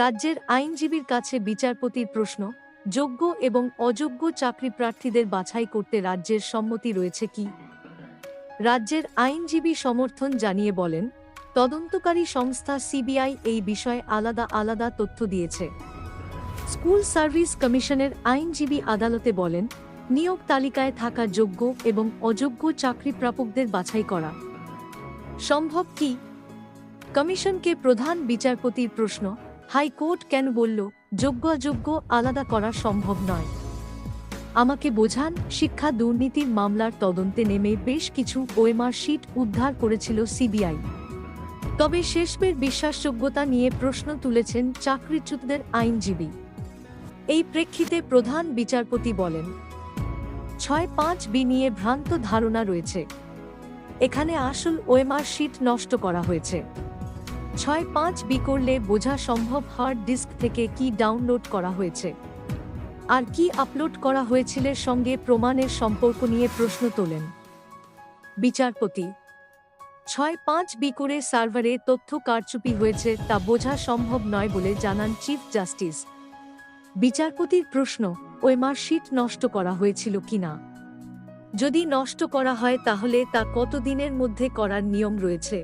রাজ্যের আইনজীবীর কাছে বিচারপতির প্রশ্ন, যোগ্য এবং অযোগ্য চাকরি প্রার্থীদের বাছাই করতে রাজ্যের সম্মতি রয়েছে কি? রাজ্যের আইনজীবী সমর্থন জানিয়ে বলেন, তদন্তকারী সংস্থা সিবিআই এই বিষয়ে আলাদা আলাদা তথ্য দিয়েছে। স্কুল সার্ভিস কমিশনের আইনজীবী আদালতে বলেন, নিয়োগ তালিকায় থাকা যোগ্য এবং অযোগ্য চাকরি প্রাপকদের বাছাই করা। সম্ভব কি? কমিশনকে প্রধান বিচারপতির প্রশ্ন হাইকোর্ট কেন বলল, যোগ্য অযোগ্য আলাদা করা সম্ভব নয় আমাকে বোঝান, শিক্ষা দুর্নীতির মামলার তদন্তে নেমে বেশ কিছু ওএমআর শিট উদ্ধার করেছিল সিবিআই। তবে শেষবের বিশ্বাসযোগ্যতা নিয়ে প্রশ্ন তুলেছেন চাকরিচ্যুতদের আইনজীবী। এই প্রেক্ষিতে প্রধান বিচারপতি বলেন, ছয় পাঁচ বি নিয়ে ভ্রান্ত ধারণা রয়েছে। এখানে আসল ওএমআর শিট নষ্ট করা হয়েছে। ছয় পাঁচ বি করলে বোঝা সম্ভব হার্ড ডিস্ক থেকে কি ডাউনলোড করা হয়েছে? আর কি আপলোড করা হয়েছিলের সঙ্গে প্রমাণের সম্পর্ক নিয়ে প্রশ্ন তোলেন। বিচারপতি, ছয় পাঁচ বি করে সার্ভারে তথ্য কারচুপি হয়েছে তা বোঝা সম্ভব নয় বলে জানান চিফ জাস্টিস বিচারপতির প্রশ্ন, ওই মার্কশিট নষ্ট করা হয়েছিল কিনা যদি নষ্ট করা হয় তাহলে তা কতদিনের মধ্যে করার নিয়ম রয়েছে?